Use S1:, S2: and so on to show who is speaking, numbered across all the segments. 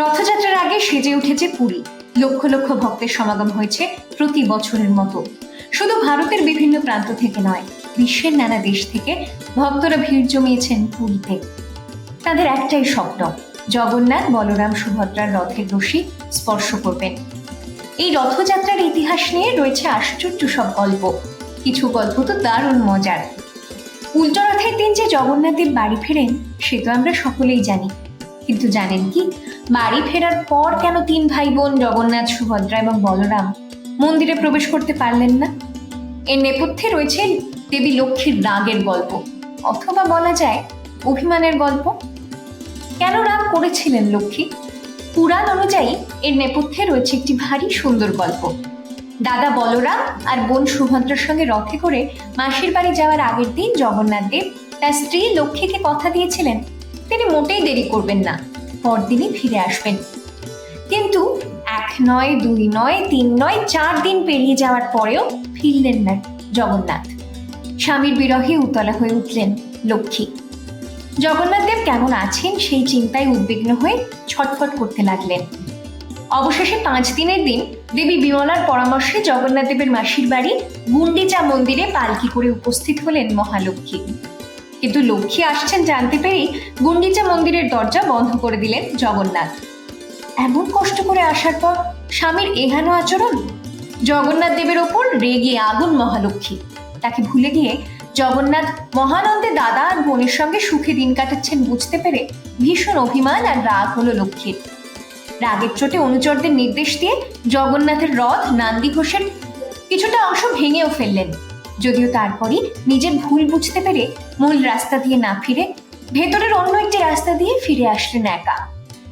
S1: রথযাত্রার আগে সেজে উঠেছে পুরী। লক্ষ লক্ষ ভক্তের সমাগম হয়েছে প্রতি বছরের মতো। শুধু ভারতের বিভিন্ন প্রান্ত থেকে নয়, বিশ্বের নানা দেশ থেকে ভক্তরা ভিড় জমিয়েছেন পুরীতে। তাদের একটাই স্বপ্ন, জগন্নাথ বলরাম সুভদ্রার রথের রশি স্পর্শ করবেন। এই রথযাত্রার ইতিহাস নিয়ে রয়েছে আশ্চর্য সব গল্প। কিছু গল্প তো দারুণ মজার। উল্টো রথের দিন যে জগন্নাথের বাড়ি ফেরেন, সে তো আমরা সকলেই জানি। কিন্তু জানেন কি? বাড়ি ফেরার পর কেন তিন ভাই বোন জগন্নাথ, সুভদ্রা এবং বলরাম মন্দিরে প্রবেশ করতে পারলেন না? এর নেপথ্যে রয়েছে দেবী লক্ষ্মীর রাগের গল্প, অথবা বলা যায় অভিমানের গল্প। কেন রাগ করেছিলেন লক্ষ্মী? পুরাণ অনুযায়ী এর নেপথ্যে রয়েছে একটি ভারী সুন্দর গল্প। দাদা বলরাম আর বোন সুভদ্রার সঙ্গে রথে করে মাসির বাড়ি যাওয়ার আগের দিন জগন্নাথ দেব তার স্ত্রী লক্ষ্মীকে কথা দিয়েছিলেন তিনি মোটেই দেরি করবেন না। পরদিনই ফিরে আসবেন। কিন্তু এক নয়, দুই নয়, তিন নয়, চার দিন পেরিয়ে যাওয়ার পরেও ফিরলেন না জগন্নাথ। স্বামীর বিরহে উতলা হয়ে উঠলেন লক্ষ্মী। জগন্নাথ দেব কেমন আছেন সেই চিন্তায় উদ্বিগ্ন হয়ে ছটফট করতে লাগলেন। অবশেষে পাঁচ দিনের দিন দেবী বিমলার পরামর্শে জগন্নাথ দেবের মাসির বাড়ি গুন্ডিচা মন্দিরে পালকি করে উপস্থিত হলেন মহালক্ষ্মী। কিন্তু লক্ষ্মী আসছেন জানতে পেরেই গুন্ডিচা মন্দিরের দরজা বন্ধ করে দিলেন জগন্নাথ। এমন কষ্ট করে আসার পর স্বামীর এহেন আচরণ? জগন্নাথ দেবের ওপর রেগে আগুন মহালক্ষ্মী। তাকে ভুলে গিয়ে জগন্নাথ মহানন্দে দাদা আর বোনের সঙ্গে সুখে দিন কাটাচ্ছেন বুঝতে পেরে ভীষণ অভিমান আর রাগ হলো লক্ষ্মীর। রাগের চোটে অনুচরদের নির্দেশ দিয়ে জগন্নাথের রথ নান্দি ঘোষের কিছুটা অংশ ভেঙেও ফেললেন। যদিও তারপরই নিজের ভুল বুঝতে পেরে মূল রাস্তা দিয়ে না ফিরে ভেতরের অন্য একটি রাস্তা দিয়ে ফিরে আসলেন একা।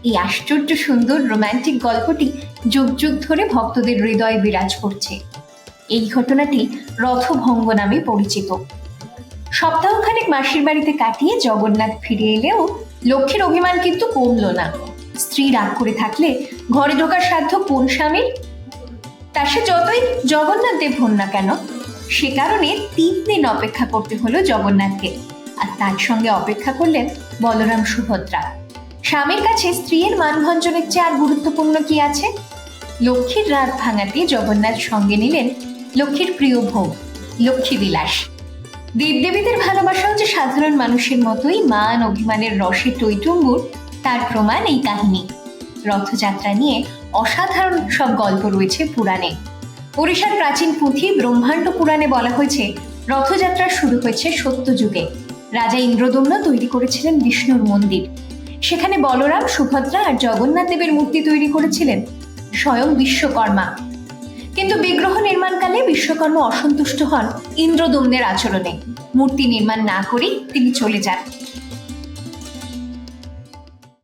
S1: এই আশ্চর্য সুন্দর রোমান্টিক গল্পটি যুগ যুগ ধরে ভক্তদের হৃদয়ে বিরাজ করছে। এই ঘটনাটি রথভঙ্গ নামে পরিচিত। সপ্তাহখানেক মাসির বাড়িতে কাটিয়ে জগন্নাথ ফিরে এলেও লক্ষ্মীর অভিমান কিন্তু কমল না। স্ত্রী রাগ করে থাকলে ঘরে ঢোকার সাধ্য কোন স্বামীর? তা সে যতই জগন্নাথ দেব হন না কেন সে কারণে তিন দিন অপেক্ষা করতে হলো জগন্নাথকে। আর তার সঙ্গে অপেক্ষা করলেন বলরাম সুভদ্রা। স্বামীর কাছে স্ত্রীর মানভঞ্জনের চেয়ে আর গুরুত্বপূর্ণ কি আছে? লক্ষ্মীর রাত ভাঙাতে জগন্নাথ সঙ্গে নিলেন লক্ষ্মীর প্রিয় ভোগ লক্ষ্মী বিলাস দেবদেবীদের ভালোবাসাও যে সাধারণ মানুষের মতোই মান, অভিমানের রসে টৈটুম্বুর তার প্রমাণ এই কাহিনী। রথযাত্রা নিয়ে অসাধারণ সব গল্প রয়েছে পুরাণে। ওড়িশার প্রাচীন পুঁথি ব্রহ্মাণ্ড পুরাণে বলা হয়েছে, রথযাত্রা শুরু হয়েছে সত্যযুগে। রাজা ইন্দ্রদম্ন তৈরি করেছিলেন বিষ্ণুর মন্দির। সেখানে বলরাম, সুভদ্রা আর জগন্নাথ দেবের মূর্তি তৈরি করেছিলেন, স্বয়ং বিশ্বকর্মা। কিন্তু বিগ্রহ নির্মাণকালে বিশ্বকর্মা অসন্তুষ্ট হন ইন্দ্রদম্নের আচরণে। মূর্তি নির্মাণ না করেই তিনি চলে যান।